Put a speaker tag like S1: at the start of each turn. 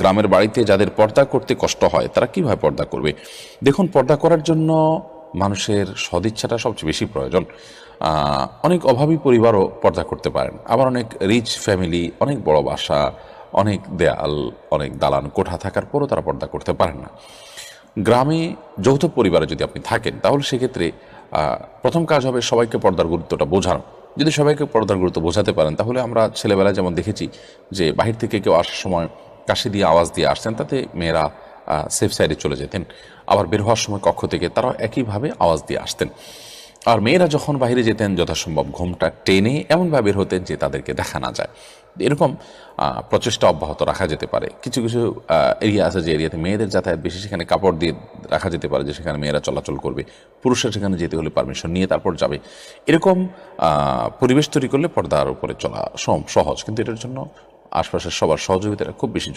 S1: গ্রামের বাড়িতে যাদের পর্দা করতে কষ্ট হয়, তারা কীভাবে পর্দা করবে? দেখুন, পর্দা করার জন্য মানুষের সদিচ্ছাটা সবচেয়ে বেশি প্রয়োজন। অনেক অভাবী পরিবারও পর্দা করতে পারেন। আবার অনেক রিচ ফ্যামিলি অনেক বড় বাসা, অনেক দেয়াল, অনেক দালান, কোঠা থাকার পরও তারা পর্দা করতে পারেন না। গ্রামে যৌথ পরিবারে যদি আপনি থাকেন, তাহলে সেক্ষেত্রে প্রথম কাজ হবে সবাইকে পর্দার গুরুত্বটা বোঝানো। যদি সবাইকে পর্দার গুরুত্ব বোঝাতে পারেন, তাহলে আমরা ছেলেবেলায় যেমন দেখেছি যে, বাহির থেকে কেউ আসার সময় কাশি দিয়ে আওয়াজ দিয়ে আসতেন তাতে মেয়েরা সেফ সাইডে চলে যেতেন। আবার বের হওয়ার সময় কক্ষ থেকে তারাও একইভাবে আওয়াজ দিয়ে আসতেন। আর মেয়েরা যখন বাইরে যেতেন, যথাসম্ভব ঘুমটা টেনে এমনভাবে বের হতেন যে তাদেরকে দেখা না যায়। এরকম প্রচেষ্টা অব্যাহত রাখা যেতে পারে। কিছু কিছু এরিয়া আছে যে এরিয়াতে মেয়েদের যাতায়াত বেশি সেখানে কাপড় দিয়ে রাখা যেতে পারে যে সেখানে মেয়েরা চলাচল করবে। পুরুষরা সেখানে যেতে হলে পারমিশন নিয়ে তারপর যাবে। এরকম পরিবেশ তৈরি করলে পর্দার উপরে চলা সহজ। কিন্তু এটার জন্য আশপাশের সবার সহযোগিতাটা খুব বেশি।